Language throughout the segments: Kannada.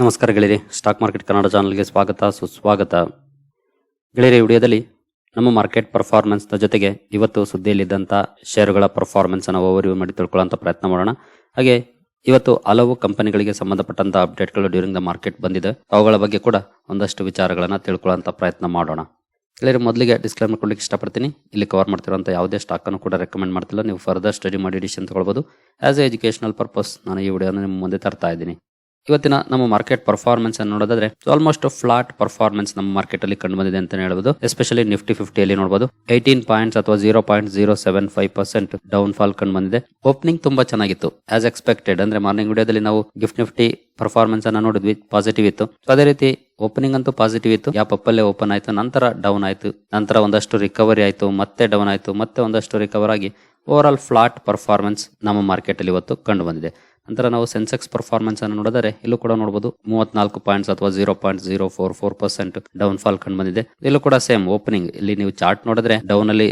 ನಮಸ್ಕಾರ ಗೆಳೆಯರಿ, ಸ್ಟಾಕ್ ಮಾರ್ಕೆಟ್ ಕನ್ನಡ ಚಾನಲ್ಗೆ ಸ್ವಾಗತ, ಸುಸ್ವಾಗತ. ಗೆಳೆಯರಿ ವಿಡಿಯೋದಲ್ಲಿ ನಮ್ಮ ಮಾರ್ಕೆಟ್ ಪರ್ಫಾರ್ಮೆನ್ಸ್ನ ಜೊತೆಗೆ ಇವತ್ತು ಸುದ್ದಿಯಲ್ಲಿದ್ದಂಥ ಷೇರುಗಳ ಪರ್ಫಾರ್ಮೆನ್ಸನ್ನು ಓವರ್ವ್ಯೂ ಮಾಡಿ ತಿಳ್ಕೊಳ್ಳೋಂಥ ಪ್ರಯತ್ನ ಮಾಡೋಣ. ಹಾಗೆ ಇವತ್ತು ಹಲವು ಕಂಪನಿಗಳಿಗೆ ಸಂಬಂಧಪಟ್ಟಂಥ ಅಪ್ಡೇಟ್ಗಳು ಡ್ಯೂರಿಂಗ್ ದ ಮಾರ್ಕೆಟ್ ಬಂದಿದೆ. ಅವುಗಳ ಬಗ್ಗೆ ಕೂಡ ಒಂದಷ್ಟು ವಿಚಾರಗಳನ್ನು ತಿಳ್ಕೊಳ್ಳೋಂಥ ಪ್ರಯತ್ನ ಮಾಡೋಣ. ಗೆಳೆಯರು, ಮೊದಲಿಗೆ ಡಿಸ್ಕ್ಲೇಮರ್ ಕೊಡ್ಲಿಕ್ಕೆ ಇಷ್ಟಪಡ್ತೀನಿ. ಇಲ್ಲಿ ಕವರ್ ಮಾಡ್ತಿರುವಂಥ ಯಾವುದೇ ಸ್ಟಾಕನ್ನು ಕೂಡ ರೆಕಮೆಂಡ್ ಮಾಡ್ತಿಲ್ಲ. ನೀವು ಫರ್ದರ್ ಸ್ಟಡಿ ಮಾಡಿ ಡಿಸಿಷನ್ ತಗೊಳ್ಬೋದು. ಆಸ್ ಎ ಎಜುಕೇಷನಲ್ ಪರ್ಪಸ್ ನಾನು ಈ ವಿಡಿಯೋನ ನಿಮ್ಮ ಮುಂದೆ ತರ್ತಾ ಇದ್ದೀನಿ. ಇವತ್ತಿನ ನಮ್ಮ ಮಾರ್ಕೆಟ್ ಪರ್ಫಾರ್ಮೆನ್ಸ್ ಅನ್ನು ನೋಡೋದಾದ್ರೆ ಆಲ್ಮೋಸ್ಟ್ ಫ್ಲಾಟ್ ಪರ್ಫಾರ್ಮೆನ್ಸ್ ನಮ್ಮ ಮಾರ್ಕೆಟ್ ಅಲ್ಲಿ ಕಂಡು ಬಂದಿದೆ ಅಂತ ಹೇಳ್ಬೋದು. ಎಸ್ಪೆಷಲಿ ನಿಫ್ಟಿ ಫಿಫ್ಟಿಯಲ್ಲಿ ನೋಡಬಹುದು ಏಯ್ಟೀನ್ ಪಾಯಿಂಟ್ಸ್ ಅಥವಾ zero point zero seven five percent down fall ಕಂಡು ಬಂದಿದೆ. ಓಪನಿಂಗ್ ತುಂಬಾ ಚೆನ್ನಾಗಿತ್ತು. ಆಸ್ ಎಕ್ಸ್ಪೆಕ್ಟೆಡ್ ಅಂದ್ರೆ ಮಾರ್ನಿಂಗ್ ವಿಡಿಯೋದಲ್ಲಿ ನಾವು ಗಿಫ್ಟ್ ನಿಫ್ಟಿ ಪರ್ಫಾರ್ಮೆನ್ಸ್ ಅನ್ನ ನೋಡಿದ್ವಿ. ಪಾಸಿಟಿವ್ ಇತ್ತು. ಅದೇ ರೀತಿ ಓಪನಿಂಗ್ ಅಂತೂ ಪಾಸಿಟಿವ್ ಇತ್ತು. ಯಾವ ಪಪ್ಪಲ್ಲೇ ಓಪನ್ ಆಯಿತು. ನಂತರ ಡೌನ್ ಆಯಿತು. ನಂತರ ಒಂದಷ್ಟು ರಿಕವರಿ ಆಯಿತು. ಮತ್ತೆ ಡೌನ್ ಆಯಿತು. ಮತ್ತೆ ಒಂದಷ್ಟು ರಿಕವರ್ ಆಗಿ ಓವರ್ ಆಲ್ ಫ್ಲಾಟ್ ಪರ್ಫಾರ್ಮೆನ್ಸ್ ನಮ್ಮ ಮಾರ್ಕೆಟ್ ಅಲ್ಲಿ ಇವತ್ತು ಕಂಡು ಬಂದಿದೆ. ನಂತರ ನಾವು ಸೆನ್ಸೆಕ್ಸ್ ಪರ್ಫಾರ್ಮೆನ್ಸ್ ಅನ್ನು ನೋಡಿದರೆ ಇಲ್ಲೂ ಕೂಡ ನೋಡಬಹುದು ಮೂವತ್ನಾಲ್ಕು ಪಾಯಿಂಟ್ಸ್ ಅಥವಾ zero point zero four four percent down fall ಕಂಡು ಬಂದಿದೆ. ಇಲ್ಲೂ ಕೂಡ ಸೇಮ್ ಓಪನಿಂಗ್ ಇಲ್ಲಿ ನೀವು ಚಾರ್ಟ್ ನೋಡಿದ್ರೆ ಡೌನ್ ಅಲ್ಲಿ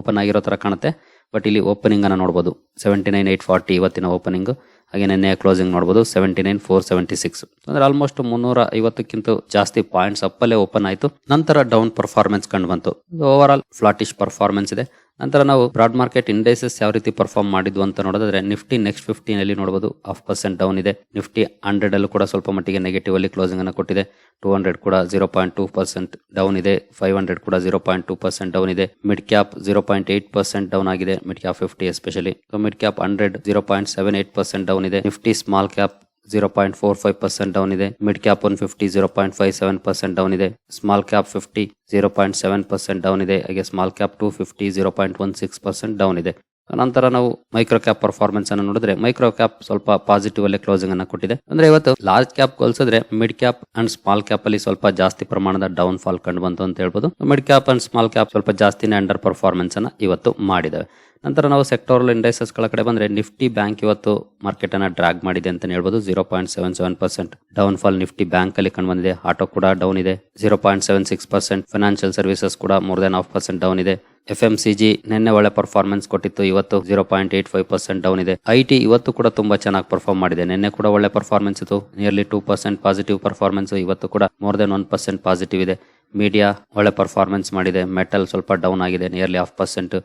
ಓಪನ್ ಆಗಿರೋ ತರ ಕಾಣುತ್ತೆ. ಬಟ್ ಇಲ್ಲಿ ಓಪನಿಂಗ್ ಅನ್ನು ನೋಡಬಹುದು ಸೆವೆಂಟಿ ನೈನ್ ಏಟ್ ಫಾರ್ಟಿ ಇವತ್ತಿನ ಓಪನಿಂಗ್ ಹಾಗೆ ನಿನ್ನೆ ಕ್ಲೋಸಿಂಗ್ ನೋಡಬಹುದು seventy nine four seventy six ಅಂದ್ರೆ ಆಲ್ಮೋಸ್ಟ್ ಮುನ್ನೂರ ಐವತ್ತಕ್ಕಿಂತ ಜಾಸ್ತಿ ಪಾಯಿಂಟ್ಸ್ ಅಪ್ಪಲ್ಲೇ ಓಪನ್ ಆಯಿತು. ನಂತರ ಡೌನ್ ಪರ್ಫಾರ್ಮೆನ್ಸ್ ಕಂಡು ಬಂತು. ಓವರ್ ಆಲ್ ಫ್ಲಾಟಿಶ್ ಪರ್ಫಾರ್ಮೆನ್ಸ್ ಇದೆ. ನಂತರ ನಾವು ಬ್ರಾಡ್ ಮಾರ್ಕೆಟ್ ಇಂಡೈಸಸ್ ಯಾವ ರೀತಿ ಪರ್ಫಾರ್ಮ್ ಮಾಡಿದ್ವು ಅಂತ ನೋಡಿದ್ರೆ ನಿಫ್ಟಿ ನೆಕ್ಸ್ಟ್ ಫಿಫ್ಟಿನಲ್ಲಿ ನೋಡಬಹುದು ಹಾಫ್ ಪರ್ಸೆಂಟ್ ಡೌನ್ ಇದೆ. ನಿಫ್ಟಿ ಹಂಡ್ರೆಡ್ ಅಲ್ಲೂ ಕೂಡ ಸ್ವಲ್ಪ ಮಟ್ಟಿಗೆ ನೆಗೆಟಿವ್ ಅಲ್ಲಿ ಕ್ಲೋಸಿಂಗ್ ಅನ್ನು ಕೊಟ್ಟಿದೆ. ಟೂ ಹಂಡ್ರೆಡ್ ಕೂಡ zero point two percent down ಇದೆ. ಫೈವ್ ಹಂಡ್ರೆಡ್ ಕೂಡ zero point two percent down ಇದೆ. Mid cap zero point eight percent down ಆಗಿದೆ. Mid cap fifty especially. Mid cap hundred zero point seven eight percent down ಇದೆ. Nifty small cap zero point four five percent down ಇದೆ. Mid cap one fifty zero point five seven percent down ಇದೆ. Small cap fifty zero point seven percent down ಇದೆ. ಹಾಗೆ small cap two fifty zero point one six percent down ಇದೆ. ನಂತರ ನಾವು ಮೈಕ್ರೋ ಕ್ಯಾಪ್ ಪರ್ಫಾರ್ಮೆನ್ಸ್ ಅನ್ನು ನೋಡಿದ್ರೆ ಮೈಕ್ರೋ ಕ್ಯಾಪ್ ಸ್ವಲ್ಪ ಪಾಸಿಟಿವ್ ಅಲ್ಲಿ ಕ್ಲೋಸಿಂಗ್ ಅನ್ನ ಕೊಟ್ಟಿದೆ. ಅಂದ್ರೆ ಇವತ್ತು ಲಾರ್ಜ್ ಕ್ಯಾಪ್ ಹೋಲಿಸಿದ್ರೆ mid cap and small cap ಅಲ್ಲಿ ಸ್ವಲ್ಪ ಜಾಸ್ತಿ ಪ್ರಮಾಣದ ಡೌನ್ ಫಾಲ್ ಕಂಡು ಬಂತು ಅಂತ ಹೇಳ್ಬೋದು. Mid cap and small cap ಸ್ವಲ್ಪ ಜಾಸ್ತಿನೇ ಅಂಡರ್ ಪರ್ಫಾರ್ಮೆನ್ಸ್ ಅನ್ನ ಇವತ್ತು ಮಾಡಿದಾವೆ ನಂತರ ನಾವು ಸೆಕ್ಟೋರಲ್ ಇಂಡೈಸಸ್ಗಳ ಕಡೆ ಬಂದ್ರೆ ನಿಫ್ಟಿ ಬ್ಯಾಂಕ್ ಇವತ್ತು ಮಾರ್ಕೆಟ್ ಅನ್ನ ಡ್ರಾಗ್ ಮಾಡಿದೆ ಅಂತ ಹೇಳ್ಬೋದು. Zero point seven seven percent down fall Nifty bank ಅಲ್ಲಿ ಕಂಡು ಬಂದಿದೆ. ಆಟೋ ಕೂಡ ಡೌನ್ ಇದೆ. Zero point seven six percent financial services ಕೂಡ more than half percent down ಇದೆ. ಎಫ್ ಎಂ ಸಿ ಜಿ ನಿನ್ನೆ ಒಳ್ಳೆ ಪರ್ಫಾರ್ಮೆನ್ಸ್ ಕೊಟ್ಟಿತ್ತು. ಇವತ್ತು zero point eight five percent down ಇದೆ. ಐ ಟಿ ಇವತ್ತು ಕೂಡ ತುಂಬಾ ಚೆನ್ನಾಗಿ ಪರ್ಫಾರ್ಮ್ ಮಾಡಿದೆ. ನಿನ್ನೆ ಕೂಡ ಒಳ್ಳೆ ಪರ್ಫಾರ್ಮೆನ್ಸ್ ಇತ್ತು. Nearly two percent positive performance ಇವತ್ತು ಕೂಡ more than one percent positive ಇದೆ. ಮೀಡಿಯಾ ಒಳ್ಳೆ ಪರ್ಫಾರ್ಮೆನ್ಸ್ ಮಾಡಿದೆ. ಮೆಟಲ್ ಸ್ವಲ್ಪ ಡೌನ್ ಆಗಿದೆ. Nearly half percent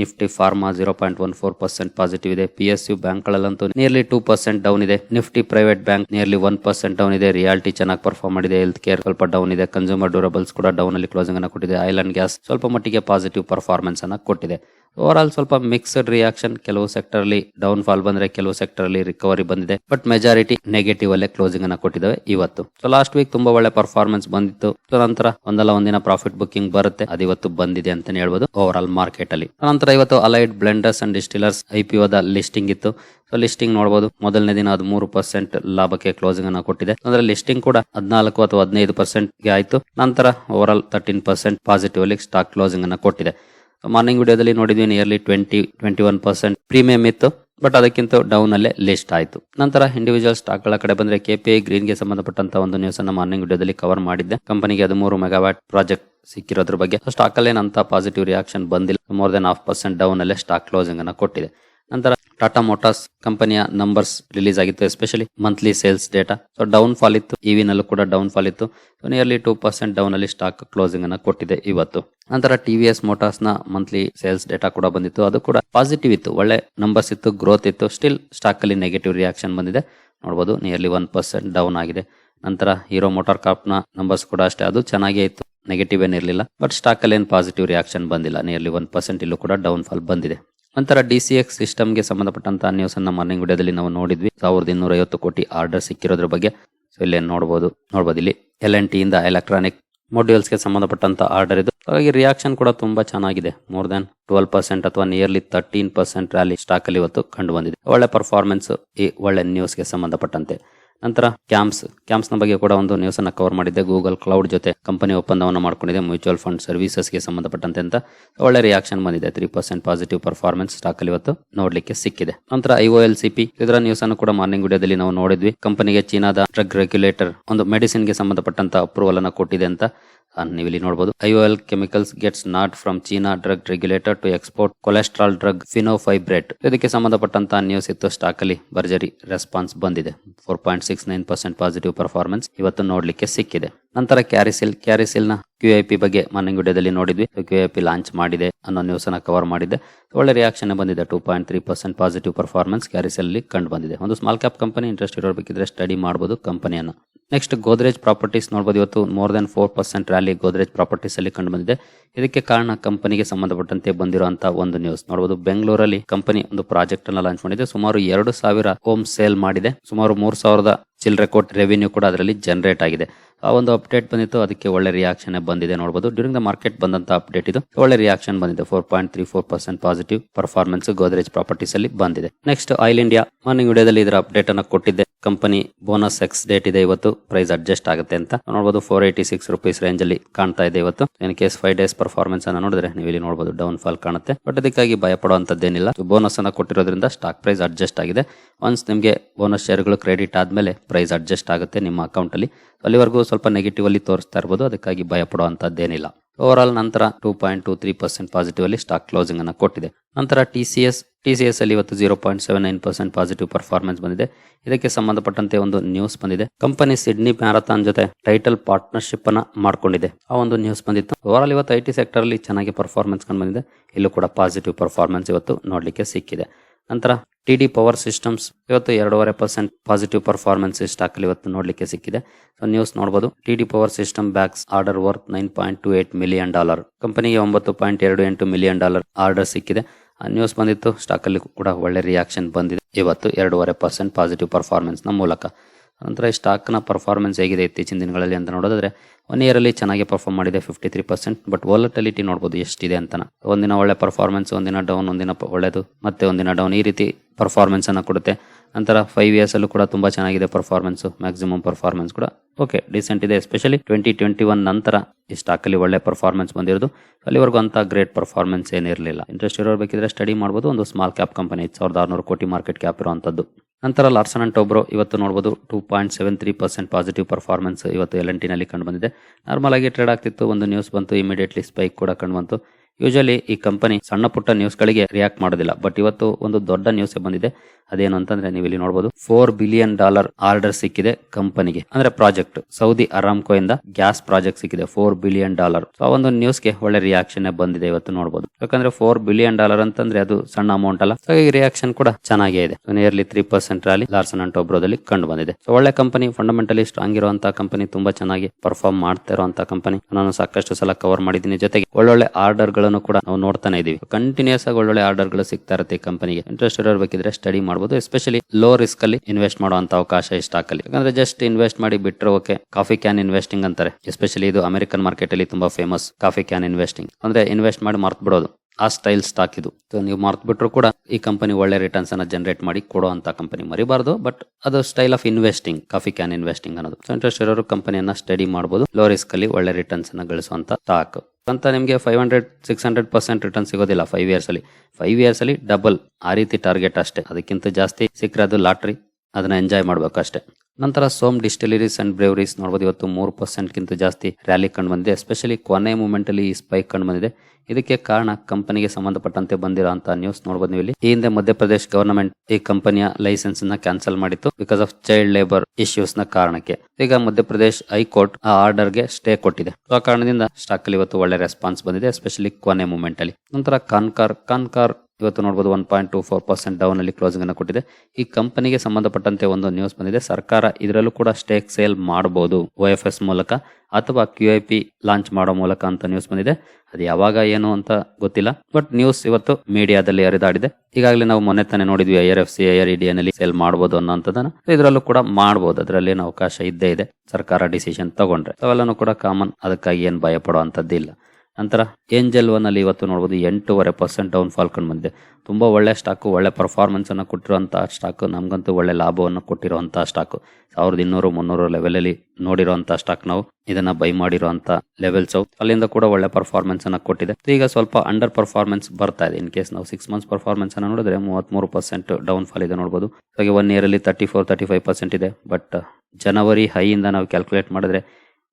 nifty pharma zero point one four percent positive ಇದೆ. ಪಿ ಎಸ್ ಯು ಬ್ಯಾಂಕ್ಗಳಲ್ಲಂತೂ ನಿಯರ್ಲಿ ಟೂ ಪರ್ಸೆಂಟ್ ಡೌನ್ ಇದೆ. Nifty private bank nearly one percent down ಇದೆ. ರಿಯಾಲಿಟಿ ಚೆನ್ನಾಗಿ ಪರ್ಫಾರ್ಮ್ ಮಾಡಿದೆ. ಹೆಲ್ತ್ ಕೇರ್ ಸ್ವಲ್ಪ ಡೌನ್ ಇದೆ. ಕನ್ಸ್ಯೂಮರ್ ಡ್ಯೂರಬಲ್ಸ್ ಕೂಡ ಡೌನ್ ಅಲ್ಲಿ ಕ್ಲೋಸಿಂಗ್ ಅನ್ನು ಕೊಟ್ಟಿದೆ. ಐಲ್ಯಾಂಡ್ ಗ್ಯಾಸ್ ಸ್ವಲ್ಪ ಮಟ್ಟಿಗೆ ಪಾಸಿಟಿವ್ ಪರ್ಫಾರ್ಮೆನ್ಸ್ ಅನ್ನು ಕೊಟ್ಟಿದೆ. ಓವರ್ ಆಲ್ ಸ್ವಲ್ಪ ಮಿಕ್ಸ್ಡ್ ರಿಯಾಕ್ಷನ್ ಕೆಲವು ಸೆಕ್ಟರ್ ಅಲ್ಲಿ ಡೌನ್ ಫಾಲ್ ಬಂದ್ರೆ ಕೆಲವು ಸೆಕ್ಟರ್ ಅಲ್ಲಿ ರಿಕವರಿ ಬಂದಿದೆ. ಬಟ್ ಮೆಜಾರಿಟಿ ನೆಗೆಟಿವ್ ಅಲ್ಲೇ ಕ್ಲೋಸಿಂಗ್ ಅನ್ನ ಕೊಟ್ಟಿದ್ದಾವೆ ಇವತ್ತು. ಸೊ ಲಾಸ್ಟ್ ವೀಕ್ ತುಂಬಾ ಒಳ್ಳೆ ಪರ್ಫಾರ್ಮೆನ್ಸ್ ಬಂದಿತ್ತು. ಸೊ ನಂತರ ಒಂದಲ್ಲ ಒಂದಿನ ಪ್ರಾಫಿಟ್ ಬುಕ್ಕಿಂಗ್ ಬರುತ್ತೆ. ಅದು ಇವತ್ತು ಬಂದಿದೆ ಅಂತಾನೆ ಹೇಳ್ಬೋದು ಓವರ್ ಆಲ್ ಮಾರ್ಕೆಟ್ ಅಲ್ಲಿ ನಂತರ ಇವತ್ತು Allied Blenders and Distillers I P ಒದ ಲಿಸ್ಟಿಂಗ್ ಇತ್ತು. ಸೊ ಲಿಸ್ಟಿಂಗ್ ನೋಡಬಹುದು ಮೊದಲನೇ ದಿನ ಅದು ಮೂರು ಪರ್ಸೆಂಟ್ ಲಾಭಕ್ಕೆ ಕ್ಲೋಸಿಂಗ್ ಅನ್ನ ಕೊಟ್ಟಿದೆ. ಅಂದ್ರೆ ಲಿಸ್ಟಿಂಗ್ ಕೂಡ ಹದಿನಾಲ್ಕು ಅಥವಾ ಹದಿನೈದು ಪರ್ಸೆಂಟ್ಗೆ ಆಯ್ತು. ನಂತರ over all thirteen percent positive ಅಲ್ಲಿ ಸ್ಟಾಕ್ ಕ್ಲೋಸಿಂಗ್ ಅನ್ನ ಕೊಟ್ಟಿದೆ. ಮಾರ್ನಿಂಗ್ ವಿಡಿಯೋದಲ್ಲಿ ನೋಡಿದ್ವಿ nearly twenty twenty one percent premium ಇತ್ತು ಬಟ್ ಅದಕ್ಕಿಂತ ಡೌನ್ ಅಲ್ಲೇ ಲಿಸ್ಟ್ ಆಯಿತು. ನಂತರ ಇಂಡಿವಿಜುವಲ್ ಸ್ಟಾಕ್ಗಳ ಕಡೆ ಬಂದ್ರೆ ಕೆಪಿಐ ಗ್ರೀನ್ಗೆ ಸಂಬಂಧಪಟ್ಟಂತ ಒಂದು ನ್ಯೂಸ್ ಅನ್ನ ಮಾರ್ನಿಂಗ್ ವಿಡಿಯೋದಲ್ಲಿ ಕವರ್ ಮಾಡಿದ್ದೆ. ಕಂಪನಿಗೆ ಅದು ಮೂರು ಮೆಗಾವ್ಯಾಟ್ ಪ್ರಾಜೆಕ್ಟ್ ಸಿಕ್ಕಿರೋದ್ರ ಬಗ್ಗೆ. ಸ್ಟಾಕ್ ಅಲ್ಲಿ ಅಂತ ಪಾಸಿಟಿವ್ ರಿಯಾಕ್ಷನ್ ಬಂದಿಲ್ಲ. More than half percent down ಅಲ್ಲೇ ಸ್ಟಾಕ್ ಕ್ಲೋಸಿಂಗ್ ಅನ್ನ ಕೊಟ್ಟಿದೆ. ನಂತರ ಟಾಟಾ ಮೋಟಾರ್ಸ್ ಕಂಪನಿಯ ನಂಬರ್ಸ್ ರಿಲೀಸ್ ಆಗಿತ್ತು especially monthly sales data so down fall ಇತ್ತು ಇವಿ ನಲ್ಲೂ ಕೂಡ ಡೌನ್ ಫಾಲ್ ಇತ್ತು ನಿಯರ್ಲಿ ಟೂ ಪರ್ಸೆಂಟ್ ಡೌನ್ ಅಲ್ಲಿ ಸ್ಟಾಕ್ ಕ್ಲೋಸಿಂಗ್ ಅನ್ನ ಕೊಟ್ಟಿದೆ ಇವತ್ತು. ನಂತರ ಟಿ ವಿ ಎಸ್ ಮೋಟಾರ್ಸ್ನ ಮಂತ್ಲಿ ಸೇಲ್ಸ್ ಡೇಟಾ ಕೂಡ ಬಂದಿತ್ತು. ಅದು ಕೂಡ ಪಾಸಿಟಿವ್ ಇತ್ತು, ಒಳ್ಳೆ ನಂಬರ್ಸ್ ಇತ್ತು ಗ್ರೋತ್ ಇತ್ತು. ಸ್ಟಿಲ್ ಸ್ಟಾಕ್ ಅಲ್ಲಿ ನೆಗೆಟಿವ್ ರಿಯಾಕ್ಷನ್ ಬಂದಿದೆ. ನೋಡಬಹುದು ನಿಯರ್ಲಿ ಒನ್ ಪರ್ಸೆಂಟ್ ಡೌನ್ ಆಗಿದೆ. ನಂತರ ಹೀರೋ ಮೋಟಾರ್ ಕಾರ್ಪ್ನ ನಂಬರ್ಸ್ ಕೂಡ ಅಷ್ಟೇ, ಅದು ಚೆನ್ನಾಗೇ ಇತ್ತು. ನೆಗೆಟಿವ್ ಏನಿರಲಿಲ್ಲ ಬಟ್ ಸ್ಟಾಕ್ ಅಲ್ಲಿ ಏನು ಪಾಸಿಟಿವ್ ರಿಯಾಕ್ಷನ್ ಬಂದಿಲ್ಲ. ನಿಯರ್ಲಿ ಒನ್ ಪರ್ಸೆಂಟ್ ಇಲ್ಲೂ ಕೂಡ ಡೌನ್ ಫಾಲ್ ಬಂದಿದೆ. ನಂತರ ಡಿ ಸಿ ಎಕ್ಸ್ ಸಿಸ್ಟಮ್ಗೆ ಸಂಬಂಧಪಟ್ಟಂತಹ ನ್ಯೂಸ್ ಅನ್ನ ಮಾರ್ನಿಂಗ್ ವಿಡಿಯೋದಲ್ಲಿ ನಾವು ನೋಡಿದ್ವಿ. ಸಾವಿರದ ಇನ್ನೂರ ಐವತ್ತು ಕೋಟಿ ಆರ್ಡರ್ ಸಿಕ್ಕಿರೋದ್ರ ಬಗ್ಗೆ ಸೊ ಇಲ್ಲಿ ನೋಡಬಹುದು ನೋಡಬಹುದು ಇಲ್ಲಿ. ಎಲ್ ಎನ್ ಟಿ ಇಂದ ಎಲೆಕ್ಟ್ರಾನಿಕ್ ಮಾಡ್ಯೂಲ್ಸ್ಗೆ ಸಂಬಂಧಪಟ್ಟಂತ ಆರ್ಡರ್ ಇದು. ಹಾಗಾಗಿ ರಿಯಾಕ್ಷನ್ ಕೂಡ ತುಂಬಾ ಚೆನ್ನಾಗಿದೆ. ಮೋರ್ ದನ್ ಟ್ವೆಲ್ ಪರ್ಸೆಂಟ್ ಅಥವಾ nearly thirteen percent rally stock ಅಲ್ಲಿ ಇವತ್ತು ಕಂಡು ಬಂದಿದೆ. ಒಳ್ಳೆ ಪರ್ಫಾರ್ಮೆನ್ಸ್ ಈ ಒಳ್ಳೆ ನ್ಯೂಸ್ಗೆ ಸಂಬಂಧಪಟ್ಟಂತೆ. ನಂತರ ಕ್ಯಾಂಪ್ಸ್ ಕ್ಯಾಂಪ್ಸ್ನ ಬಗ್ಗೆ ಕೂಡ ಒಂದು ನ್ಯೂಸ್ ಅನ್ನು ಕವರ್ ಮಾಡಿದ್ದೆ. ಗೂಗಲ್ ಕ್ಲೌಡ್ ಜೊತೆ ಕಂಪನಿ ಒಪ್ಪಂದವನ್ನು ಮಾಡ್ಕೊಂಡಿದೆ. ಮ್ಯೂಚುವಲ್ ಫಂಡ್ ಸರ್ವಿಸಸ್ಗೆ ಸಂಬಂಧಪಟ್ಟಂತೆ ಅಂತ ಒಳ್ಳೆ ರಿಯಾಕ್ಷನ್ ಬಂದಿದೆ. Three percent positive performance stock ಅಲ್ಲಿ ಇವತ್ತು ನೋಡ್ಲಿಕ್ಕೆ ಸಿಕ್ಕಿದೆ. ನಂತರ I O L C P. ಇದರ ನ್ಯೂಸ್ ಅನ್ನು ಕೂಡ ಮಾರ್ನಿಂಗ್ ವಿಡಿಯೋದಲ್ಲಿ ನಾವು ನೋಡಿದ್ವಿ. ಕಂಪನಿಗೆ ಚೀನಾದ ಡ್ರಗ್ ರೆಗ್ಯುಲೇಟರ್ ಒಂದು ಮೆಡಿಸಿನ್ಗೆ ಸಂಬಂಧಪಟ್ಟಂತ ಅಪ್ರೂವಲ್ ಅನ್ನು ಕೊಟ್ಟಿದೆ ಅಂತ ನೀವು ಇಲ್ಲಿ ನೋಡಬಹುದು IOL chemicals gets nod from China drug regulator to export cholesterol drug fenofibrate. ಇದಕ್ಕೆ ಸಂಬಂಧಪಟ್ಟಂತಹ ನ್ಯೂಸ್ ಇತ್ತು. ಸ್ಟಾಕ್ ಅಲ್ಲಿ ಭರ್ಜರಿ ರೆಸ್ಪಾನ್ಸ್ ಬಂದಿದೆ. Four point six nine percent positive performance ಇವತ್ತು ನೋಡ್ಲಿಕ್ಕೆ ಸಿಕ್ಕಿದೆ. ನಂತರ ಕ್ಯಾರಿಸಿಲ್ ಕ್ಯಾರಿಸಿಲ್ನ ಕ್ಯೂ ಐ ಪಿ ಬಗ್ಗೆ ಮಾರ್ನಿಂಗ್ ನೋಡಿದ್ವಿ. ಕ್ಯೂ ಐ ಪಿ ಲಾಂಚ್ ಮಾಡಿದೆ ಅನ್ನೋ ನ್ಯೂಸ್ ಅನ್ನ ಕವರ್ ಮಾಡಿದೆ ಒಳ್ಳೆ ರಿಯಾಕ್ಷನ್ ಬಂದಿದೆ. Two point three percent positive performance Carysil ಕಂಡು ಬಂದಿದೆ. ಒಂದು ಸ್ಮಾಲ್ ಕ್ಯಾಪ್ ಕಂಪನಿ ಇಂಟ್ರೆಸ್ಟ್ ಇರಬೇಕಿದ್ರೆ ಬೇಕಿದ್ರೆ ಸ್ಟಡಿ ಮಾಡಬಹುದು ಕಂಪನಿಯನ್ನ ನೆಕ್ಸ್ಟ್ ಗೋದ್ರೇಜ್ ಪ್ರಾಪರ್ಟೀಸ್ ನೋಡಬಹುದು ಇವತ್ತು more than four percent rally Godrej Properties ಅಲ್ಲಿ ಕಂಡು ಬಂದಿದೆ ಇದಕ್ಕೆ ಕಾರಣ ಕಂಪನಿಗೆ ಸಂಬಂಧಪಟ್ಟಂತೆ ಬಂದಿರುವಂತಹ ಒಂದು ನ್ಯೂಸ್ ನೋಡಬಹುದು ಬೆಂಗಳೂರಲ್ಲಿ ಕಂಪನಿ ಒಂದು ಪ್ರಾಜೆಕ್ಟ್ ಅನ್ನ ಲಾಂಚ್ ಮಾಡಿದೆ. ಸುಮಾರು ಎರಡು ಸಾವಿರ ಹೋಮ್ ಸೇಲ್ ಮಾಡಿದೆ. ಸುಮಾರು ಮೂರ್ ಸಾವಿರದ ಚಿಲ್ಲರೆ ಕೋಟಿ ರೆವಿನ್ಯೂ ಕೂಡ ಅದರಲ್ಲಿ ಜನರೇಟ್ ಆಗಿದೆ. ಆ ಒಂದು ಅಪ್ಡೇಟ್ ಬಂದಿತ್ತು. ಅದಕ್ಕೆ ಒಳ್ಳೆ ರಿಯಾಕ್ಷನ್ ಬಂದಿದೆ ನೋಡಬಹುದು ಡ್ಯೂರಿಂಗ್ ದ ಮಾರ್ಕೆಟ್ ಬಂದಂತ ಅಪ್ಡೇಟ್ ಇದು. ಒಳ್ಳೆ ರಿಯಾಕ್ಷನ್ ಬಂದಿದೆ. Four point three four percent positive performance Godrej Properties ಅಲ್ಲಿ ಬಂದಿದೆ. ನೆಕ್ಸ್ಟ್ ಆಯಿಲ್ ಇಂಡಿಯಾ ಮಾರ್ನಿಂಗ್ ವಿಡಿಯೋದಲ್ಲಿ ಇದರ ಅಪ್ಡೇಟ್ ಅನ್ನ ಕೊಟ್ಟಿದ್ದೆ. ಕಂಪನಿ ಬೋನಸ್ ಎಕ್ಸ್ ಡೇಟ್ ಇದೆ ಇವತ್ತು. ಪ್ರೈಸ್ ಅಡ್ಜಸ್ಟ್ ಆಗುತ್ತೆ ಅಂತ. ನೋಡಬಹುದು four eighty six rupees range ಅಲ್ಲಿ ಕಾಣ್ತಾ ಇದೆ ಇವತ್ತು. In case five days performance ಅನ್ನ ನೋಡಿದ್ರೆ ನೀವು ಇಲ್ಲಿ ನೋಡಬಹುದು ಡೌನ್ ಫಾಲ್ ಕಾಣುತ್ತೆ. ಬಟ್ ಅದಕ್ಕಾಗಿ ಭಯ ಪಡುವಂತದ್ದೇನಿಲ್ಲ ಬೋನಸ್ ಅನ್ನ ಕೊಟ್ಟಿರೋದ್ರಿಂದ ಸ್ಟಾಕ್ ಪ್ರೈಸ್ ಅಡ್ಜಸ್ಟ್ ಆಗಿದೆ. ಒನ್ಸ್ ನಿಮಗೆ ಬೋನಸ್ ಶೇರ್ಗಳು ಕ್ರೆಡಿಟ್ ಆದ್ಮೇಲೆ ಪ್ರೈಸ್ ಅಡ್ಜಸ್ಟ್ ಆಗುತ್ತೆ ನಿಮ್ಮ ಅಕೌಂಟ್ ಅಲ್ಲಿ. ಅಲ್ಲಿವರೆಗೂ ಸ್ವಲ್ಪ ನೆಗೆಟಿವ್ ಅಲ್ಲಿ ತೋರಿಸ್ತಾ ಇರಬಹುದು ಅದಕ್ಕಾಗಿ ಭಯ ಪಡುವಂತದ್ದೇನಿಲ್ಲ ಓವರ್ ಆಲ್ ನಂತರ two point two three percent positive ಅಲ್ಲಿ ಸ್ಟಾಕ್ ಕ್ಲೋಸಿಂಗ್ ಅನ್ನು ಕೊಟ್ಟಿದೆ. ನಂತರ ಟಿ ಸಿ ಟಿ ಸಿ ಅಲ್ಲಿ ಇವತ್ತು zero point seven nine percent positive performance ಬಂದಿದೆ. ಇದಕ್ಕೆ ಸಂಬಂಧಪಟ್ಟಂತೆ ಒಂದು ನ್ಯೂಸ್ ಬಂದಿದೆ. ಕಂಪನಿ ಸಿಡ್ನಿ ಮ್ಯಾರಥಾನ್ ಜೊತೆ ಟೈಟಲ್ ಪಾರ್ಟ್ನರ್ಶಿಪ್ ಅನ್ನ ಮಾಡ್ಕೊಂಡಿದೆ. ಆ ಒಂದು ನ್ಯೂಸ್ ಬಂದಿತ್ತು. ಓವರ್ ಆಲ್ ಇವತ್ತು ಐ ಟಿ ಸೆಕ್ಟರ್ ಅಲ್ಲಿ ಚೆನ್ನಾಗಿ ಪರ್ಫಾರ್ಮೆನ್ಸ್ ಕಂಡು ಬಂದಿದೆ. ಇಲ್ಲೂ ಕೂಡ ಪಾಸಿಟಿವ್ ಪರ್ಫಾರ್ಮೆನ್ಸ್ ಇವತ್ತು ನೋಡ್ಲಿಕ್ಕೆ ಸಿಕ್ಕಿದೆ. ನಂತರ ಟಿ ಡಿ ಪವರ್ ಸಿಸ್ಟಮ್ಸ್ ಇವತ್ತು ಎರಡೂವರೆ ಪರ್ಸೆಂಟ್ ಪಾಸಿಟಿವ್ ಪರ್ಫಾರ್ಮೆನ್ಸ್ ಸ್ಟಾಕ್ ಅಲ್ಲಿ ಇವತ್ತು ನೋಡ್ಲಿಕ್ಕೆ ಸಿಕ್ಕಿದೆ. ಸೊ ನ್ಯೂಸ್ ನೋಡಬಹುದು T D power system bags order worth nine point two eight million dollar ಕಂಪನಿಗೆ ಒಂಬತ್ತು ಪಾಯಿಂಟ್ ಎರಡು ಎಂಟು ಮಿಲಿಯನ್ ಡಾಲರ್ ಆರ್ಡರ್ ಸಿಕ್ಕಿದೆ. ಆ ನ್ಯೂಸ್ ಬಂದಿತ್ತು. ಸ್ಟಾಕ್ ಅಲ್ಲಿ ಕೂಡ ಒಳ್ಳೆ ರಿಯಾಕ್ಷನ್ ಬಂದಿದೆ. ಇವತ್ತು ಎರಡೂವರೆ ಪರ್ಸೆಂಟ್ ಪಾಸಿಟಿವ್ ಪರ್ಫಾರ್ಮೆನ್ಸ್ನ ಮೂಲಕ. ನಂತರ ಸ್ಟಾಕ್ನ ಸ್ಟಾಕ್ ಪರ್ಫಾರ್ಮೆನ್ಸ್ ಹೇಗಿದೆ ಇತ್ತೀಚಿನ ದಿನಗಳಲ್ಲಿ ಅಂತ ನೋಡೋದಾದ್ರೆ ಒನ್ ಇಯರಲ್ಲಿ ಚೆನ್ನಾಗಿ ಪರ್ಫಾರ್ಮ್ ಮಾಡಿದೆ fifty three percent but volatility ನೋಡ್ಬೋದು ಎಷ್ಟಿದೆ ಅಂತ ಒಂದಿನ ಒಳ್ಳೆ ಪರ್ಫಾರ್ಮೆನ್ಸ್ ಒಂದಿನ ಡೌನ್ ಒಂದಿನ ಒಳ್ಳೆಯದು ಮತ್ತೆ ಒಂದಿನ ಡೌನ್ ಈ ರೀತಿ ಪರ್ಫಾರ್ಮೆನ್ಸನ್ನು ಕೊಡುತ್ತೆ. ನಂತರ ಫೈವ್ ಇಯರ್ಸಲ್ಲೂ ಕೂಡ ತುಂಬ ಚೆನ್ನಾಗಿದೆ ಪರ್ಫಾರ್ಮೆನ್ಸು ಮ್ಯಾಕ್ಸಿಮಮ್ ಪರ್ಫಾರ್ಮೆನ್ಸ್ ಕೂಡ ಓಕೆ ಡಿಸೆಂಟ್ ಇದೆ. ಎಸ್ಪೆಷಲಿ ಟ್ವೆಂಟಿ ಟ್ವೆಂಟಿ ಒನ್ ನಂತರ ಈ ಸ್ಟಾಕಲ್ಲಿ ಒಳ್ಳೆ ಪರ್ಫಾರ್ಮೆನ್ಸ್ ಬಂದಿರೋದು. ಅಲ್ಲಿವರೆಗೂ ಅಂತ ಗ್ರೇಟ್ ಪರ್ಫಾರ್ಮೆನ್ಸ್ ಏನಿರಲಿಲ್ಲ. ಇಂಟ್ರೆಸ್ಟ್ ಇರೋರು ಬೇಕಿದ್ರೆ ಸ್ಟಡಿ ಮಾಡ್ಬೋದು. ಒಂದು ಸ್ಮಾಲ್ ಕ್ಯಾಪ್ ಕಂಪನಿ ಸಾವಿರದ ಆರುನೂರು ಕೋಟಿ ಮಾರ್ಕೆಟ್ ಕ್ಯಾಪ್ ಇರುವಂತದ್ದು. ನಂತರ ಲಾರ್ಸನ್ ಅಂಡ್ ಟೊಬ್ರೋ ಇವತ್ತು ನೋಡ್ಬೋದು two point seven three percent positive performance ಇವತ್ತು ಎಲ್ ಎನ್ ಟಿನಲ್ಲಿ ಕಂಡು ಬಂದಿದೆ. ನಾರ್ಮಲ್ ಆಗಿ ಟ್ರೇಡ್ ಆಗ್ತಿತ್ತು, ಒಂದು ನ್ಯೂಸ್ ಬಂತು ಇಮಿಡಿಯೇಟ್ಲಿ ಸ್ಪೈಕ್ ಕೂಡ ಕಂಡು ಬಂತು. ಯೂಶಲಿ ಈ ಕಂಪನಿ ಸಣ್ಣ ಪುಟ್ಟ ನ್ಯೂಸ್ ಗಳಿಗೆ ರಿಯಾಕ್ಟ್ ಮಾಡೋದಿಲ್ಲ. ಬಟ್ ಇವತ್ತು ಒಂದು ದೊಡ್ಡ ನ್ಯೂಸ್ ಬಂದಿದೆ. ಅದೇನು ಅಂತಂದ್ರೆ ನೀವು ಇಲ್ಲಿ ನೋಡಬಹುದು ಫೋರ್ ಬಿಲಿಯನ್ ಡಾಲರ್ ಆರ್ಡರ್ ಸಿಕ್ಕಿದೆ ಕಂಪನಿಗೆ ಅಂದ್ರೆ ಪ್ರಾಜೆಕ್ಟ್ ಸೌದಿ ಅರಾಮ್ಕೋ ಇಂದ ಗ್ಯಾಸ್ ಪ್ರಾಜೆಕ್ಟ್ ಸಿಕ್ಕಿದೆ. ಫೋರ್ ಬಿಲಿಯನ್ ಡಾಲರ್ ಆ ಒಂದು ನ್ಯೂಸ್ಗೆ ಒಳ್ಳೆ ರಿಯಾಕ್ಷನ್ ಬಂದಿದೆ ಇವತ್ತು ನೋಡಬಹುದು ಯಾಕಂದ್ರೆ ಫೋರ್ ಬಿಲಿಯನ್ ಡಾಲರ್ ಅಂತಂದ್ರೆ ಅದು ಸಣ್ಣ ಅಮೌಂಟ್ ಅಲ್ಲ. ಹಾಗಾಗಿ ರಿಯಾಕ್ಷನ್ ಕೂಡ ಚೆನ್ನಾಗೇ ಇದೆ. Nearly three percent rally Larsen and ಟೊಬ್ರೋದಲ್ಲಿ ಕಂಡು ಬಂದಿದೆ. ಸೊ ಒಳ್ಳೆ ಕಂಪನಿ ಫಂಡಮೆಂಟಲಿ ಸ್ಟ್ರಾಂಗ್ ಇರುವಂತಹ ಕಂಪನಿ ತುಂಬಾ ಚೆನ್ನಾಗಿ ಪರ್ಫಾರ್ಮ್ ಮಾಡ್ತಾ ಇರುವಂತಹ ಕಂಪನಿ ನಾನು ಸಾಕಷ್ಟು ಸಲ ಕವರ್ ಮಾಡಿದ್ದೀನಿ ಜೊತೆಗೆ ಒಳ್ಳೊಳ್ಳೆ ಆರ್ಡರ್ ಗಳನ್ನು ಕೂಡ ನಾವು ನೋಡ್ತಾನೆ ಇದೀವಿ. ಕಂಟಿನ್ಯೂಸ್ ಆಗಿ ಒಳ್ಳೊಳ್ಳೆ ಆರ್ಡರ್ಗಳು ಸಿಗ್ತಾ ಇರುತ್ತೆ ಕಂಪನಿಗೆ. ಇಂಟ್ರೆಸ್ಟ್ ಇರೋರ್ ಬೇಕಿದ್ರೆ ಸ್ಟಡಿ ಮಾಡಬಹುದು ಎಸ್ಪೆಷಲಿ ಲೋ ರಿಸ್ಕ್ ಅಲ್ಲಿ ಇನ್ವೆಸ್ಟ್ ಮಾಡುವಂತ ಅವಕಾಶ ಈ ಸ್ಟಾಕ್ ಅಲ್ಲಿ. ಯಾಕಂದ್ರೆ ಜಸ್ಟ್ ಇನ್ವೆಸ್ಟ್ ಮಾಡಿ ಬಿಟ್ಟರೆ ಓಕೆ ಕಾಫಿ ಕ್ಯಾನ್ ಇನ್ವೆಸ್ಟಿಂಗ್ ಅಂತಾರೆ. ಎಸ್ಪೆಷಲಿ ಇದು ಅಮೆರಿಕನ್ ಮಾರ್ಕೆಟ್ ಅಲ್ಲಿ ತುಂಬಾ ಫೇಮಸ್ ಕಾಫಿ ಕ್ಯಾನ್ ಇನ್ವೆಸ್ಟಿಂಗ್ ಅಂದ್ರೆ ಇನ್ವೆಸ್ಟ್ ಮಾಡಿ ಮರ್ತ್ ಬಿಡೋದು. ಆ ಸ್ಟೈಲ್ ಸ್ಟಾಕ್ ಇದು. ನೀವು ಮರ್ತ್ ಬಿಟ್ಟರು ಕೂಡ ಈ ಕಂಪನಿ ಒಳ್ಳೆ ರಿಟರ್ನ್ಸ್ ಅನ್ನ ಜನರೇಟ್ ಮಾಡಿ ಕೊಡುವಂತ ಕಂಪನಿ ಮರಿಬಾರ್ದು ಬಟ್ ಅದು style of investing coffee can investing ಅನ್ನೋದು. ಸೊ ಇಂಟ್ರೆಸ್ಟ್ ಇರೋರು ಕಂಪನಿಯನ್ನ ಸ್ಟಡಿ ಮಾಡಬಹುದು ಲೋ ರಿಸ್ಕ್ ಅಲ್ಲಿ ಒಳ್ಳೆ ರಿಟರ್ನ್ಸ್ ಅನ್ನ ಗಳಿಸುವಂತ ಸ್ಟಾಕ್ ಅಂತ ನಿಮಗೆ five hundred six hundred percent return ಸಿಗೋದಿಲ್ಲ ಫೈವ್ ಇಯರ್ಸ್ ಅಲ್ಲಿ. ಫೈವ್ ಇಯರ್ಸ್ ಅಲ್ಲಿ ಡಬಲ್ ಆ ರೀತಿ ಟಾರ್ಗೆಟ್ ಅಷ್ಟೇ. ಅದಕ್ಕಿಂತ ಜಾಸ್ತಿ ಸಿಕ್ಕರೆ ಅದು ಲಾಟ್ರಿ ಅದನ್ನ ಎಂಜಾಯ್ ಮಾಡಬೇಕು ಅಷ್ಟೇ ನಂತರ ಸೋಮ್ ಡಿಸ್ಟಿಲರೀಸ್ ಅಂಡ್ ಬ್ರೇವರೀಸ್ ನೋಡಬಹುದು ಇವತ್ತು ಮೂರು ಪರ್ಸೆಂಟ್ ಗಿಂತ ಜಾಸ್ತಿ ರ್ಯಾಲಿ ಕಂಡು ಬಂದಿದೆ. ಎಸ್ಪೆಷಲಿ ಕೊನೆ ಮೂಮೆಂಟ್ ಅಲ್ಲಿ ಈ ಸ್ಪೈಕ್ ಕಂಡು ಬಂದಿದೆ. ಇದಕ್ಕೆ ಕಾರಣ ಕಂಪನಿಗೆ ಸಂಬಂಧಪಟ್ಟಂತೆ ಬಂದಿರುವಂತಹ ನ್ಯೂಸ್ ನೋಡಬಹುದು ನೀವು ಇಲ್ಲಿ. ಈ ಹಿಂದೆ ಮಧ್ಯಪ್ರದೇಶ ಗವರ್ನಮೆಂಟ್ ಈ ಕಂಪನಿಯ ಲೈಸೆನ್ಸ್ನ ಕ್ಯಾನ್ಸಲ್ ಮಾಡಿತ್ತು ಬಿಕಾಸ್ ಆಫ್ ಚೈಲ್ಡ್ ಲೇಬರ್ ಇಶ್ಯೂಸ್ನ ಕಾರಣಕ್ಕೆ. ಈಗ ಮಧ್ಯಪ್ರದೇಶ ಹೈಕೋರ್ಟ್ ಆ ಆರ್ಡರ್ಗೆ ಸ್ಟೇ ಕೊಟ್ಟಿದೆ. ಆ ಕಾರಣದಿಂದ ಸ್ಟಾಕ್ ಅಲ್ಲಿ ಇವತ್ತು ಒಳ್ಳೆ ರೆಸ್ಪಾನ್ಸ್ ಬಂದಿದೆ ಎಸ್ಪೆಷಲಿ ಕೊನೆ ಮೂಮೆಂಟ್ ಅಲ್ಲಿ. ನಂತರ ಕಾನ್ಕಾರ್ ಕಾನ್ಕಾರ್ ಇವತ್ತು ನೋಡ್ಬೋದು one point two four percent down ಅಲ್ಲಿ ಕ್ಲೋಸಿಂಗ್ ಅನ್ನು ಕೊಟ್ಟಿದೆ. ಈ ಕಂಪನಿಗೆ ಸಂಬಂಧಪಟ್ಟಂತೆ ಒಂದು ನ್ಯೂಸ್ ಬಂದಿದೆ. ಸರ್ಕಾರ ಇದರಲ್ಲೂ ಕೂಡ ಸ್ಟೇಕ್ ಸೇಲ್ ಮಾಡಬಹುದು ಒ ಎಫ್ ಎಸ್ ಮೂಲಕ ಅಥವಾ ಕ್ಯೂ ಐ ಪಿ ಲಾಂಚ್ ಮಾಡೋ ಮೂಲಕ ಅಂತ ನ್ಯೂಸ್ ಬಂದಿದೆ. ಅದು ಯಾವಾಗ, ಏನು ಅಂತ ಗೊತ್ತಿಲ್ಲ. ಬಟ್ ನ್ಯೂಸ್ ಇವತ್ತು ಮೀಡಿಯಾದಲ್ಲಿ ಹರಿದಾಡಿದೆ. ಈಗಾಗಲೇ ನಾವು ಮೊನ್ನೆ ತಾನೇ ನೋಡಿದ್ವಿ I R F C I R E ನಲ್ಲಿ ಸೇಲ್ ಮಾಡಬಹುದು ಅನ್ನೋಂಥದ್ದನ್ನ. ಇದರಲ್ಲೂ ಕೂಡ ಮಾಡಬಹುದು ಅದರಲ್ಲಿ ಏನು ಅವಕಾಶ ಇದ್ದೇ ಇದೆ. ಸರ್ಕಾರ ಡಿಸಿಷನ್ ತಗೊಂಡ್ರೆ. ಅವೆಲ್ಲನೂ ಕೂಡ ಕಾಮನ್ ಅದಕ್ಕಾಗಿ ಏನು ಭಯ ಪಡುವಂತದ್ದಿಲ್ಲ ನಂತರ ಏಂಜಲ್ ಒನ್ ಅಲ್ಲಿ ಇವತ್ತು ನೋಡಬಹುದು ಎಂಟೂವರೆ ಪರ್ಸೆಂಟ್ ಡೌನ್ ಫಾಲ್ ಕಂಡು ಬಂದಿದೆ. ತುಂಬ ಒಳ್ಳೆ ಸ್ಟಾಕ್ ಒಳ್ಳೆ ಪರ್ಫಾರ್ಮೆನ್ಸ್ ಅನ್ನು ಕೊಟ್ಟಿರುವಂತಹ ಸ್ಟಾಕ್ ನಮ್ಗಂತೂ ಒಳ್ಳೆ ಲಾಭವನ್ನು ಕೊಟ್ಟಿರುವಂತಹ ಸ್ಟಾಕ್ ಸಾವಿರದ ಇನ್ನೂರು, ಮುನ್ನೂರು ಲೆವೆಲ್ ಅಲ್ಲಿ ನೋಡಿರುವಂತಹ ಸ್ಟಾಕ್ ನಾವು. ಇದನ್ನ ಬೈ ಮಾಡಿರುವಂಥ ಲೆವೆಲ್ಸ್ ಅಲ್ಲಿಂದ ಕೂಡ ಒಳ್ಳೆ ಪರ್ಫಾರ್ಮೆನ್ಸ್ ಅನ್ನ ಕೊಟ್ಟಿದೆ. ಈಗ ಸ್ವಲ್ಪ ಅಂಡರ್ ಪರ್ಫಾರ್ಮೆನ್ಸ್ ಬರ್ತಾ ಇದೆ. ಇನ್ ಕೇಸ್ ನಾವು ಸಿಕ್ಸ್ ಮಂತ್ಸ್ ಪರ್ಫಾರ್ಮೆನ್ಸ್ ಅನ್ನ ನೋಡಿದ್ರೆ ಮೂವತ್ಮೂರು ಪರ್ಸೆಂಟ್ ಡೌನ್ ಫಾಲ್ ಇದೆ ನೋಡಬಹುದು ಹಾಗೆ ಒನ್ ಇಯರ್ ಅಲ್ಲಿ thirty four thirty five percent ಇದೆ. ಬಟ್ ಜನವರಿ ಹೈ ಇಂದ ನಾವು ಕ್ಯಾಲ್ಕುಲೇಟ್ ಮಾಡಿದ್ರೆ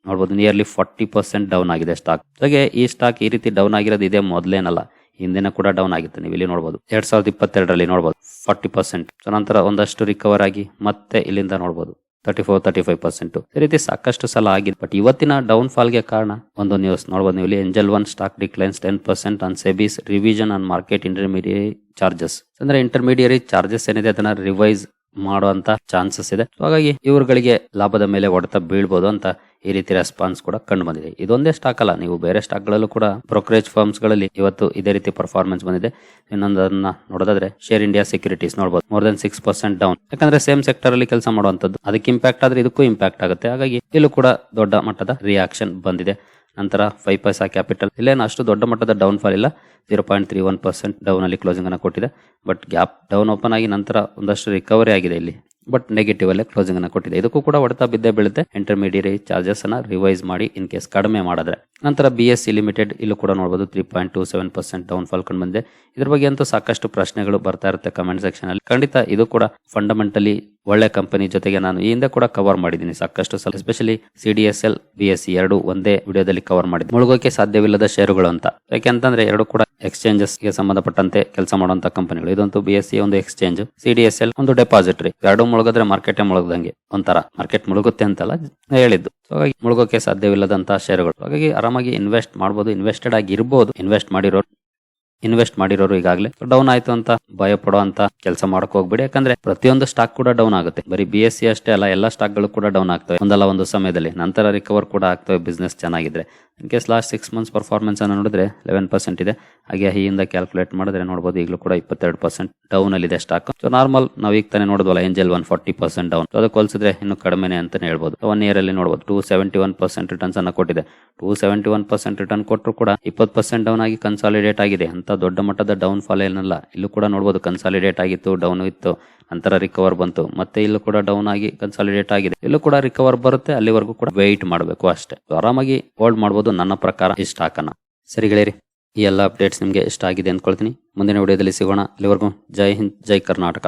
ನೋಡ್ಬೋದು ನಿಯರ್ಲಿ ಫಾರ್ಟಿ ಪರ್ಸೆಂಟ್ ಡೌನ್ ಆಗಿದೆ ಸ್ಟಾಕ್ ಹಾಗೆ ಈ ಸ್ಟಾಕ್ ಈ ರೀತಿ ಡೌನ್ ಆಗಿರೋದು ಇದೇ ಮೊದಲೇನಲ್ಲ, ಹಿಂದಿನ ಕೂಡ ಡೌನ್ ಆಗಿತ್ತು, ನೀವು ಇಲ್ಲಿ ನೋಡಬಹುದು ಎರಡ್ ಸಾವಿರದ ಇಪ್ಪತ್ತೆರಡರಲ್ಲಿ ನೋಡಬಹುದು ಫಾರ್ಟಿ ಪರ್ಸೆಂಟ್ ನಂತರ ಒಂದಷ್ಟು ರಿಕವರ್ ಆಗಿ ಮತ್ತೆ ಇಲ್ಲಿಂದ ನೋಡಬಹುದು thirty four thirty five percent ಈ ರೀತಿ ಸಾಕಷ್ಟು ಸಲ ಆಗಿದೆ. ಬಟ್ ಇವತ್ತಿನ ಡೌನ್ ಫಾಲ್ಗೆ ಕಾರಣ ಒಂದು ನ್ಯೂಸ್ ನೋಡಬಹುದು ನೀವು ಇಲ್ಲಿ Angel One stock declines ten percent on SEBI's revision on market intermediary charges ಅಂದ್ರೆ ಇಂಟರ್ಮೀಡಿಯರಿ ಚಾರ್ಜಸ್ ಏನಿದೆ, ಅದನ್ನ ರಿವೈಸ್ ಮಾಡುವಂತ ಚಾನ್ಸಸ್ ಇದೆ. ಹಾಗಾಗಿ ಇವರುಗಳಿಗೆ ಲಾಭದ ಮೇಲೆ ಹೊಡೆತ ಬೀಳ್ಬೋದು ಅಂತ ಈ ರೀತಿ ರೆಸ್ಪಾನ್ಸ್ ಕೂಡ ಕಂಡು ಬಂದಿದೆ. ಇದೊಂದೇ ಸ್ಟಾಕ್ ಅಲ್ಲ, ನೀವು ಬೇರೆ ಸ್ಟಾಕ್ ಗಳಲ್ಲೂ ಕೂಡ ಬ್ರೋಕರೇಜ್ ಫರ್ಮ್ಸ್ಗಳಲ್ಲಿ ಇವತ್ತು ಇದೇ ರೀತಿ ಪರ್ಫಾರ್ಮೆನ್ಸ್ ಬಂದಿದೆ. ಇನ್ನೊಂದನ್ನ ನೋಡೋದಾದ್ರೆ ಶೇರ್ ಇಂಡಿಯಾ ಸೆಕ್ಯೂರಿಟೀಸ್ ನೋಡಬಹುದು more than six percent down ಯಾಕಂದ್ರೆ ಸೇಮ್ ಸೆಕ್ಟರ್ ಅಲ್ಲಿ ಕೆಲಸ ಮಾಡುವಂತದ್ದು ಅದಕ್ಕೆ ಇಂಪ್ಯಾಕ್ಟ್ ಆದ್ರೆ ಇದಕ್ಕೂ ಇಂಪ್ಯಾಕ್ಟ್ ಆಗುತ್ತೆ. ಹಾಗಾಗಿ ಇಲ್ಲೂ ಕೂಡ ದೊಡ್ಡ ಮಟ್ಟದ ರಿಯಾಕ್ಷನ್ ಬಂದಿದೆ. ನಂತರ ಫೈವ್ ಪೈಸಾ ಕ್ಯಾಪಿಟಲ್ ಇಲ್ಲೇನು ಅಷ್ಟು ದೊಡ್ಡ ಮಟ್ಟದ ಡೌನ್ ಫಾಲ್ ಇಲ್ಲ. Zero point three one percent down ಅಲ್ಲಿ ಕ್ಲೋಸಿಂಗ್ ಅನ್ನು ಕೊಟ್ಟಿದೆ. ಬಟ್ ಗ್ಯಾಪ್ ಡೌನ್ ಓಪನ್ ಆಗಿ ನಂತರ ಒಂದಷ್ಟು ರಿಕವರಿ ಆಗಿದೆ ಇಲ್ಲಿ. ಬಟ್ ನೆಗೆಟಿವ್ ಅಲ್ಲೇ ಕ್ಲೋಸಿಂಗ್ ಅನ್ನು ಕೊಟ್ಟಿದೆ. ಇದಕ್ಕೂ ಕೂಡ ಹೊಡೆತ ಬಿದ್ದೇ ಬೀಳುತ್ತೆ. ಇಂಟರ್ಮೀಡಿಯರಿ ಚಾರ್ಜಸ್ ಅನ್ನ ರಿವೈಸ್ ಮಾಡಿ ಇನ್ ಕೇಸ್ ಕಡಿಮೆ ಮಾಡಿದ್ರೆ. ನಂತರ ಬಿ ಎಸ್ ಸಿ ಲಿಮಿಟೆಡ್ ಇಲ್ಲೂ ಕೂಡ ನೋಡಬಹುದು three point two seven percent down fall ಕಂಡು ಬಂದಿದೆ. ಇದ್ರ ಬಗ್ಗೆ ಅಂತೂ ಸಾಕಷ್ಟು ಪ್ರಶ್ನೆಗಳು ಬರ್ತಾ ಇರುತ್ತೆ ಕಮೆಂಟ್ ಸೆಕ್ಷನ್ ಅಲ್ಲಿ. ಖಂಡಿತ ಇದು ಕೂಡ ಫಂಡಮೆಂಟಲಿ ಒಳ್ಳೆ ಕಂಪನಿ ಜೊತೆಗೆ ನಾನು ಈ ಹಿಂದೆ ಕೂಡ ಕವರ್ ಮಾಡಿದ್ದೀನಿ. ಸಾಕಷ್ಟು ಸಲ especially C D S L B S C ಎರಡು ಒಂದೇ ವಿಡಿಯೋದಲ್ಲಿ ಕವರ್ ಮಾಡಿದ್ದೆ ಮುಳುಗೋಕೆ ಸಾಧ್ಯವಿಲ್ಲದ ಷೇರುಗಳು ಅಂತ. ಯಾಕೆಂತಂದ್ರೆ ಎರಡು ಕೂಡ ಎಕ್ಸ್ಚೇಂಜಸ್ಗೆ ಸಂಬಂಧಪಟ್ಟಂತೆ ಕೆಲಸ ಮಾಡುವಂತ ಕಂಪನಿಗಳು ಇದಂತೂ ಬಿ ಎಸ್ ಸಿ ಒಂದು exchange C D S L ಒಂದು ಡೆಪಾಸಿಟರಿ ಎರಡು ಮುಳುಗಿದ್ರೆ ಮಾರ್ಕೆಟ್ ಮುಳುಗದಂಗೆ. ಒಂಥರ ಮಾರ್ಕೆಟ್ ಮುಳುಗುತ್ತೆ ಅಂತಲ್ಲ ಹೇಳಿದ್ದು. ಹಾಗಾಗಿ ಮುಳುಗೋಕೆ ಸಾಧ್ಯವಿಲ್ಲದಂತಹ ಷೇರುಗಳು ಹಾಗಾಗಿ ಆರಾಮಾಗಿ ಇನ್ವೆಸ್ಟ್ ಮಾಡಬಹುದು ಇನ್ವೆಸ್ಟೆಡ್ ಆಗಿ ಇರಬಹುದು ಇನ್ವೆಸ್ಟ್ ಮಾಡಿರೋರು ಇನ್ವೆಸ್ಟ್ ಮಾಡಿರೋರು ಈಗಾಗಲೇ ಡೌನ್ ಆಯ್ತು ಅಂತ ಭಯ ಪಡೋ ಅಂತ ಕೆಲಸ ಮಾಡಕ್ ಹೋಗ್ಬೇಡಿ. ಯಾಕಂದ್ರೆ ಪ್ರತಿಯೊಂದು ಸ್ಟಾಕ್ ಕೂಡ ಡೌನ್ ಆಗುತ್ತೆ. ಬರೀ ಬಿ ಎಸ್ ಸಿ ಅಷ್ಟೇ ಅಲ್ಲ, ಎಲ್ಲಾ ಸ್ಟಾಕ್ಗಳು ಕೂಡ ಡೌನ್ ಆಗ್ತವೆ. ಒಂದಲ್ಲ ಒಂದು ಸಮಯದಲ್ಲಿ. ನಂತರ ರಿಕವರ್ ಕೂಡ ಆಗ್ತವೆ. ಬಿಸ್ನೆಸ್ ಚೆನ್ನಾಗಿದ್ರೆ. In case last six months performance ಅನ್ನು ನೋಡಿದ್ರೆ ಲೆವೆನ್ ಪರ್ಸೆಂಟ್ ಇದೆ. ಹಾಗೆ ಹೀಯಿಂದ ಕ್ಯಾಲ್ಕುಲೇಟ್ ಮಾಡಿದ್ರೆ ನೋಡಬಹುದು ಈಗಲೂ ಕೂಡ ಇಪ್ಪತ್ತೆರಡು ಪರ್ಸೆಂಟ್ ಡೌನ್ ಅಲ್ಲಿ ಇದೆ ಸ್ಟಾಕ್ ಸೊ ನಾರ್ಮಲ್ ನಾವು ಈಗ ತಾನೇ ನೋಡಿದ್ವಲ್ಲ Angel One forty percent down ಅದಕ್ಕೆ ಹೋಲಿಸಿದ್ರೆ ಇನ್ನು ಕಡಿಮೆನೆ ಅಂತಾನೆ ಹೇಳ್ಬೋದು. ಒನ್ ಇಯರ್ ಅಲ್ಲಿ ನೋಡಬಹುದು two seventy one percent returns ಅನ್ನ ಕೊಟ್ಟಿದೆ. Two seventy one percent return ಕೊಟ್ಟರು ಕೂಡ ಇಪ್ಪತ್ತು ಪರ್ಸೆಂಟ್ ಡೌನ್ ಆಗಿ ಕನ್ಸಾಲಿಡೇಟ್ ಆಗಿದೆ. ಅಂತ ದೊಡ್ಡ ಮಟ್ಟದ ಡೌನ್ ಫಾಲ್ ಏನಲ್ಲ, ಇಲ್ಲೂ ಕೂಡ ನೋಡಬಹುದು ಕನ್ಸಾಲಿಡೇಟ್ ಆಗಿತ್ತು ಡೌನ್ ಇತ್ತು, ನಂತರ ರಿಕವರ್ ಬಂತು. ಮತ್ತೆ ಇಲ್ಲೂ ಕೂಡ ಡೌನ್ ಆಗಿ ಕನ್ಸಾಲಿಡೇಟ್ ಆಗಿದೆ. ಇಲ್ಲೂ ಕೂಡ ರಿಕವರ್ ಬರುತ್ತೆ, ಅಲ್ಲಿವರೆಗೂ ಕೂಡ ವೆಯ್ಟ್ ಮಾಡಬೇಕು ಅಷ್ಟೇ. ಆರಾಮಾಗಿ ಹೋಲ್ಡ್ ಮಾಡಬಹುದು ನನ್ನ ಪ್ರಕಾರ ಇಷ್ಟ ಹಾಕೋಣ ಸರಿ ಗೆಳೆಯರಿ, ಈ ಎಲ್ಲ ಅಪ್ಡೇಟ್ಸ್ ನಿಮಗೆ ಇಷ್ಟ ಆಗಿದೆ ಅಂದ್ಕೊಳ್ತೀನಿ. ಮುಂದಿನ ವಿಡಿಯೋದಲ್ಲಿ ಸಿಗೋಣ. ಅಲ್ಲಿವರೆಗೂ ಜೈ ಹಿಂದ್, ಜೈ ಕರ್ನಾಟಕ.